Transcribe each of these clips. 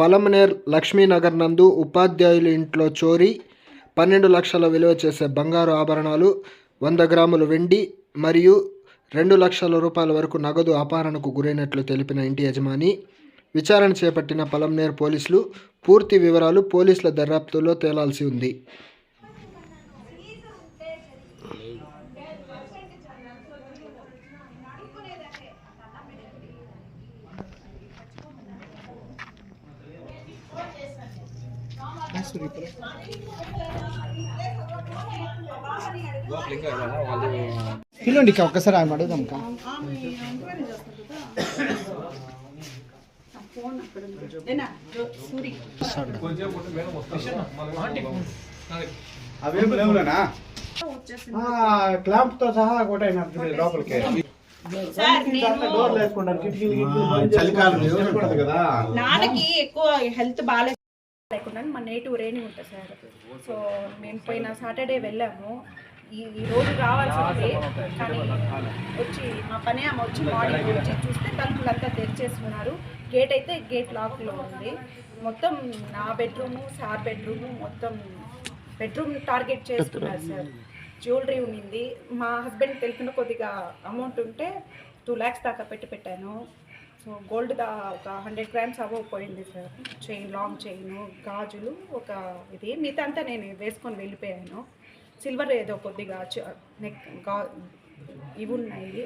పలమనేర్ లక్ష్మీనగర్ నందు ఉపాధ్యాయుల ఇంట్లో చోరీ పన్నెండు లక్షల విలువ చేసే బంగారు ఆభరణాలు వంద గ్రాములు వెండి మరియు రెండు లక్షల రూపాయల వరకు నగదు అపహరణకు గురైనట్లు తెలిపిన ఇంటి యజమాని. విచారణ చేపట్టిన పలమనేర్ పోలీసులు పూర్తి వివరాలు పోలీసుల దర్యాప్తులో తేలాల్సి ఉంది. పిల్లండి ఒక్కసారి ఆయన అడుగుదాం అవేం లేవులేనా? క్లాంప్తో సహా కొట్టైన లోపలికి. చలికాలం కదా. నాన్నకి ఎక్కువ హెల్త్ బాగాలేదు తీసుకున్నాను మా నేటివ్ రేణి ఉంటుంది సార్. సో మేము పోయిన సాటర్డే వెళ్ళాము. ఈ రోజు రావాల్సింది. కానీ వచ్చి మా పని ఆమె వచ్చి మార్నింగ్ వచ్చి చూస్తే తలుపులంతా తెరిచేస్తున్నారు. గేట్ అయితే గేట్ లాక్లో ఉంది. మొత్తం నా బెడ్రూము సార్ బెడ్రూము మొత్తం బెడ్రూమ్ టార్గెట్ చేసుకున్నారు సార్. జ్యువెలరీ ఉన్నింది. మా హస్బెండ్ తెలిసిన కొద్దిగా అమౌంట్ ఉంటే టూ ల్యాక్స్ దాకా పెట్టి పెట్టాను. సో గోల్డ్ దా ఒక హండ్రెడ్ గ్రామ్స్ అవ్వ పోయింది సార్. చైన్ లాంగ్ చైన్ గాజులు ఒక ఇది. మిగతా అంతా నేను వేసుకొని వెళ్ళిపోయాను. సిల్వర్ ఏదో కొద్దిగా నెక్గా ఇవి ఉన్నాయి.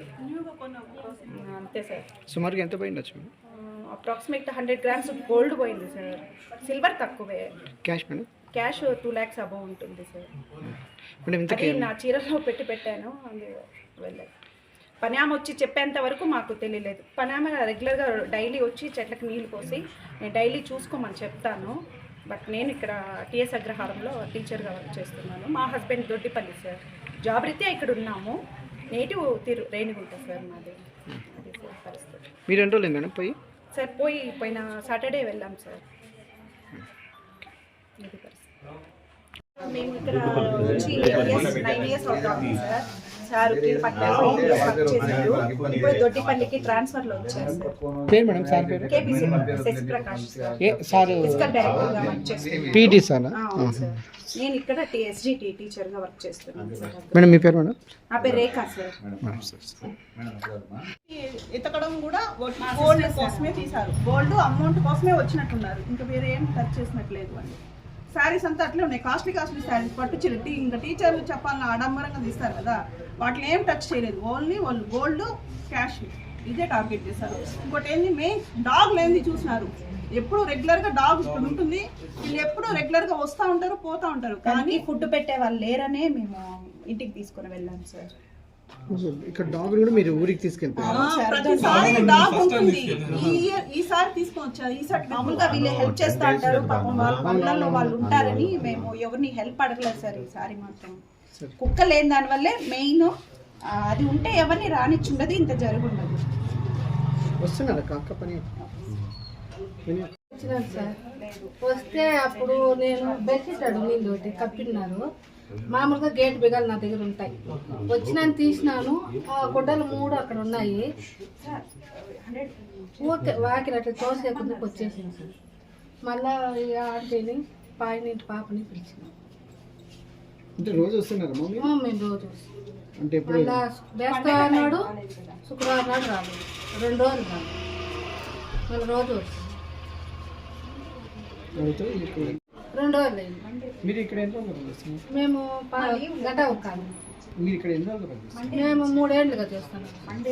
అంతే సార్. సుమారుగా ఎంత పోయిండొచ్చు అప్రాక్సిమేట్ హండ్రెడ్ గ్రామ్స్ గోల్డ్ పోయింది సార్. సిల్వర్ తక్కువే. Cash madam? Cash two lakhs above ఉంటుంది సార్. నా చీరలో పెట్టి పెట్టాను. అందు వెళ్ళాను. పని ఆమె వచ్చి చెప్పేంత వరకు మాకు తెలియలేదు. పని ఆమె రెగ్యులర్గా డైలీ వచ్చి చెట్లకు నీళ్ళు పోసి నేను డైలీ చూసుకోమని చెప్తాను. బట్ నేను ఇక్కడ టిఎస్ అగ్రహారంలో టీచర్గా వర్క్ చేస్తున్నాను. మా హస్బెండ్ దొడ్డిపల్లి సార్. జాబ్ రీత్యా ఇక్కడ ఉన్నాము. నేటివ్ తిరు రేణిగుంట సార్ మాది. అది సార్ పరిస్థితి. మీరు ఎన్ని రోజులు మేడం పోయి? సార్ పోయి పోయిన సాటర్డే వెళ్ళాం సార్. ఇది పరిస్థితి. మేము ఇక్కడ వచ్చి ఇయర్స్ నైన్ ఇయర్స్ అవుతాము సార్ సార్ ఉట్టిన పట్టాలు వర్క్ చేశారు. ఇప్పుడు దొడ్డిపల్లికి ట్రాన్స్ఫర్లో వచ్చారు సార్ పేరు మేడం సార్ పేరు? KBC Shashi Prakash sir. ఏ వర్క్ చేస్తున్నాను పీటీ సార్? ఆ, అవును సార్. నేను ఇక్కడ టీఎస్జిటి టీచర్గా వర్క్ చేస్తున్నాను సార్. మేడం మీ పేరు మేడం? నా పేరు రేఖా సార్. ఎతకడం కూడా గోల్డ్ కోసమే తీశారు. గోల్డ్ అమౌంట్ కోసమే వచ్చినట్టున్నారు. ఇంకా వేరే ఏం టచ్ చేసినట్లేదు అని శారీస్ అంతా అట్లే ఉన్నాయి. Costly costly saris. పట్టు చీర టీ ఇంకా టీచర్లు చెప్పాలని ఆడంబరంగా తీస్తారు కదా. వాటిని ఏం టచ్ చేయలేదు. ఓన్లీ వాళ్ళు గోల్డ్ క్యాష్ ఇదే టార్గెట్ చేశారు. ఇంకోటి ఏంది? మెయిన్ డాగ్ లేనిది చూసినారు. ఎప్పుడు రెగ్యులర్గా డాగ్ ఇప్పుడు ఉంటుంది. వీళ్ళు ఎప్పుడు రెగ్యులర్గా వస్తూ ఉంటారు పోతా ఉంటారు. కానీ ఫుడ్ పెట్టే వాళ్ళు లేరనే మేము ఇంటికి తీసుకుని వెళ్ళాము సార్ ఇక్కడ డాగ్ కూడా మీరు ఊరికి తీసుకెళ్తారు. ఆ, ప్రతిసారి డాగ్ ఉంటుంది. ఈ ఇయర్ ఈసారి తీసుకొని వచ్చారు ఈసారి మామూలుగా వీళ్ళు హెల్ప్ చేస్తూ ఉంటారు పాపం వాళ్ళ పనులలో వాళ్ళు ఉంటారని మేము ఎవరిని హెల్ప్ అడగలేదు సార్ ఈసారి మాత్రం. కుక్క లేని దానివల్లే మెయిన్ అది ఉంటే ఎవరిని రానిచ్చుండదు ఇంత జరుగుండదు. వస్తున్నారా కాక పని? వచ్చినాను సార్. వస్తే అప్పుడు నేను బెడ్షీట్ అడిగింది ఒకటి కప్పిన్నారు. మామూలుగా గేట్ బిగాలు నా దగ్గర ఉంటాయి. వచ్చినాను తీసినాను. ఆ గుడ్డలు మూడు అక్కడ ఉన్నాయి. ఊరికే వాకిలు అట్లా తోసేకుందుకు వచ్చేసింది సార్. మళ్ళా ఈ ఆంటీని పాయినింటి పాపని పిలిచిన. అంటే రోజు వస్తున్నారా మేము రోజు అంటే ఎప్పుడు? మళ్ళా వేస్తా అన్నాడు శుక్రవారం నాడు రాలేదు. రెండు రోజులు రాలేదు. మళ్ళీ రోజు ఇక్కడ రెండు రోజులు అయింది మీరు ఇక్కడ ఎన్ని రోజులు పనిచేస్తున్నారు మేము గడ్డ ఒక్కాలి. మీరు ఇక్కడ ఎన్ని రోజులు పనిచేస్తున్నారు మేము మూడేళ్ళుగా చేస్తున్నాం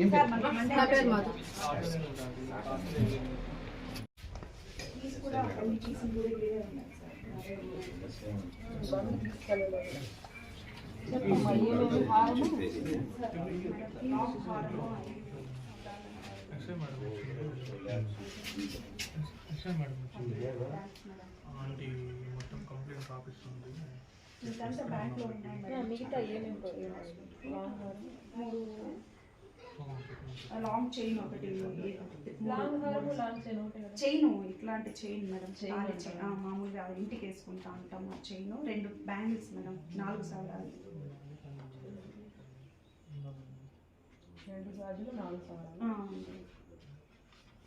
ఏం పేరు? నా పేరు మధు. ఆంటీ మొత్తం కంప్లైంట్ రాపిస్తుంది లాంగ్ చైన్ ఒకటి చైన్ ఇట్లాంటి చైన్ మేడం చైన్ ఆ, మామూలుగా ఇంటికి వేసుకుంటా ఉంటాం ఆ చైన్ రెండు బ్యాంగిల్స్ మేడం నాలుగు సవరాలు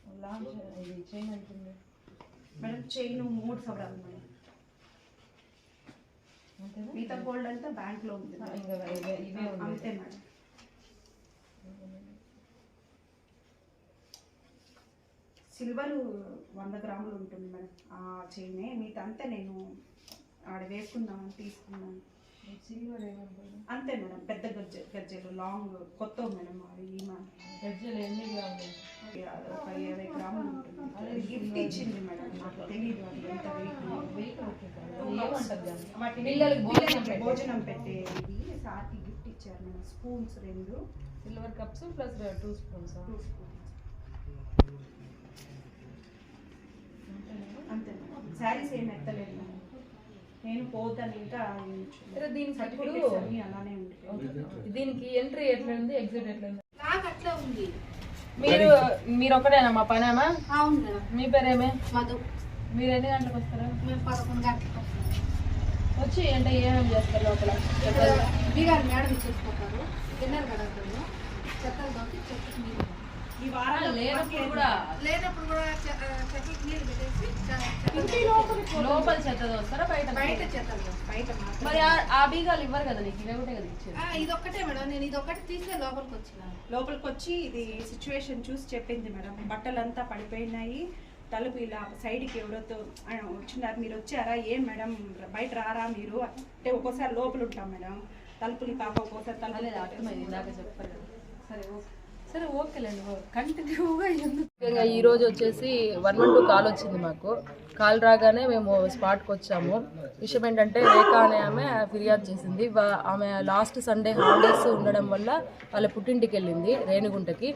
ఆ, మేడం చైన్ మూడు సవరాలు మేడం. మిగతా గోల్డ్ అంతా బ్యాంక్లో ఉంది. అంతే మేడం. సిల్వర్ వంద గ్రాములు ఉంటుంది మేడం. ఆ చైనే. మిగతా అంతా నేను ఆడ వేసుకుందామని తీసుకున్నాను. అంతే మేడం పెద్ద గజ్జె గజ్జెలు లాంగ్ కొత్త మేడం అవి ఈమె ఒక ఇరవై గ్రాములు ఉంటుంది. అది గిఫ్ట్ ఇచ్చింది మేడం నాకు తెలియదు అది ఎంత వెయిట్ వాటిని పిల్లలకి భోజనం పెట్టేది. సార్కి గిఫ్ట్ ఇచ్చారు మేడం స్పూన్స్ రెండు. Silver cups plus two spoons. Two spoons. అంతే మేడం శారీస్ ఏం ఎత్తలేదు. నేను పోతాను ఇంకా దీనికి అలానే ఉంటాయి. దీనికి ఎంట్రీ ఎట్లా ఉంది ఎగ్జిట్ ఎట్లా ఉంది నాకు అట్లే ఉంది. మీరు మీరు ఒకటేనా మా పనేమా అవును మీ పేరేమే? మధు. మీరు ఎన్ని గంటలకు వస్తారా? మేము పదకొండు గంటలకు వచ్చి అంటే ఏమేమి చేస్తారు లోపల? మేడం ఇచ్చేసిపోతారు డిన్నర్ కడగడం చెత్తలు ఈ వారాలు లేనప్పుడు కూడా లేనప్పుడు కూడా చె- ఆ, చెట్లకి నీళ్ళు పెట్టేసి చె- ఇంటి చెత్తలు లోపలికి లోపల చెత్త బయట పోస్తాం. బయట మరి ఆ- బీగాలు ఇవ్వరు కదా నీకు? ఇవే ఒకటే కదా ఇది ఒక్కటే మేడం. నేను ఇది ఒక్కటి తీసే లోపలికి వచ్చినాను లోపలికి వచ్చి ఇది సిచ్యువేషన్ చూసి చెప్పింది మేడం. బట్టలంతా పడిపోయినాయి. తలుపు ఇలా సైడ్కి ఎవరోతో ఆ, వచ్చినారు. మీరు వచ్చారా? ఏం మేడం? బయట రారా మీరు? అంటే ఒక్కోసారి లోపల ఉంటాం మేడం. తలుపులు పాప ఒక్కోసారి కదా. సరే ఓకే. సరే ఓకేలేండి కంటిన్యూగా ఈ రోజు వచ్చేసి వన్ వన్ టూ కాల్ వచ్చింది మాకు. కాల్ రాగానే మేము స్పాట్కి వచ్చాము. విషయం ఏంటంటే రేఖ అనే ఆమె ఫిర్యాదు చేసింది. ఆమె లాస్ట్ సండే హాలిడేస్ ఉండడం వల్ల వాళ్ళ పుట్టింటికి వెళ్ళింది రేణిగుంటకి.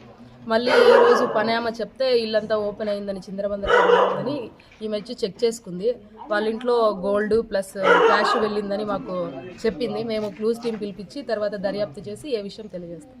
మళ్ళీ ఈ రోజు పని ఆమె చెప్తే ఇల్లంతా ఓపెన్ అయిందని చిందరబందర అయిందని ఈమె వచ్చి చెక్ చేసుకుంది. వాళ్ళ ఇంట్లో గోల్డ్ ప్లస్ క్యాష్ వెళ్ళిందని మాకు చెప్పింది. మేము క్లూస్ టీం పిలిపించి తర్వాత దర్యాప్తు చేసి ఏ విషయం తెలియజేస్తాం.